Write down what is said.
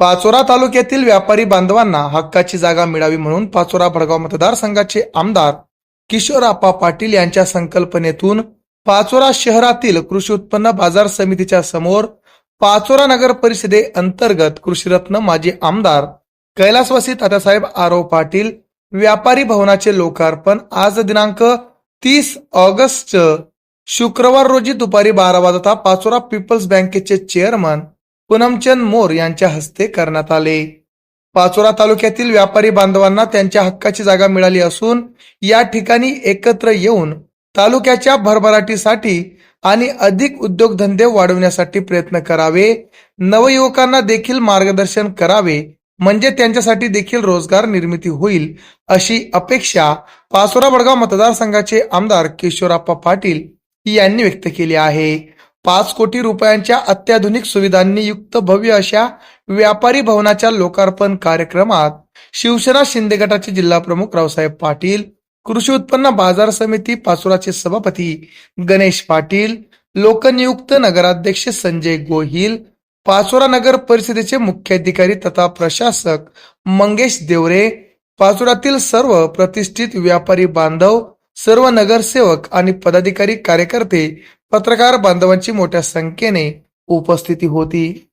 पाचोरा तालुक्यातील व्यापारी बांधवांना हक्काची जागा मिळावी म्हणून पाचोरा भडगाव मतदारसंघाचे आमदार किशोर आप्पा पाटील यांच्या संकल्पनेतून पाचोरा शहरातील कृषी उत्पन्न बाजार समितीच्या समोर पाचोरा नगर परिषदे अंतर्गत कृषीरत्न माजी आमदार कैलासवासी तात्यासाहेब आरव पाटील व्यापारी भवनाचे लोकार्पण आज दिनांक तीस ऑगस्ट शुक्रवार रोजी दुपारी बारा वाजता पाचोरा पीपल्स बँकेचे चेअरमन पूनमचंद मोर यांच्या हस्ते करण्यात आले. पाचोरा तालुक्यातील व्यापारी बांधवांना त्यांच्या हक्काची जागा मिळाली असून या ठिकाणी एकत्र येऊन तालुक्याच्या भरभराटीसाठी आणि अधिक उद्योगधंदे वाढवण्यासाठी प्रयत्न करावे. नवयुवकांना देखील मार्गदर्शन करावे. म्हणजे त्यांच्यासाठी देखील रोजगार निर्मिती होईल अशी अपेक्षा पाचोरा बडगाव मतदारसंघाचे आमदार किशोराप्पा पाटील यांनी व्यक्त केली आहे. पाच कोटी रुपयांच्या अत्याधुनिक सुविधांनी युक्त भव्य अशा व्यापारी भवनाच्या लोकार्पण कार्यक्रमात शिवसेना शिंदे गटाचे जिल्हा प्रमुख रावसाहेब पाटील कृषी उत्पन्न बाजार समिती पाचोराचे सभापती गणेश पाटील लोकनियुक्त नगराध्यक्ष संजय गोहिल पाचोरा नगर परिषदेचे मुख्याधिकारी तथा प्रशासक मंगेश देवरे पाचोरातील सर्व प्रतिष्ठित व्यापारी बांधव सर्व नगरसेवक आणि पदाधिकारी कार्यकर्ते पत्रकार बांधवांची मोठ्या संख्येने उपस्थिती होती.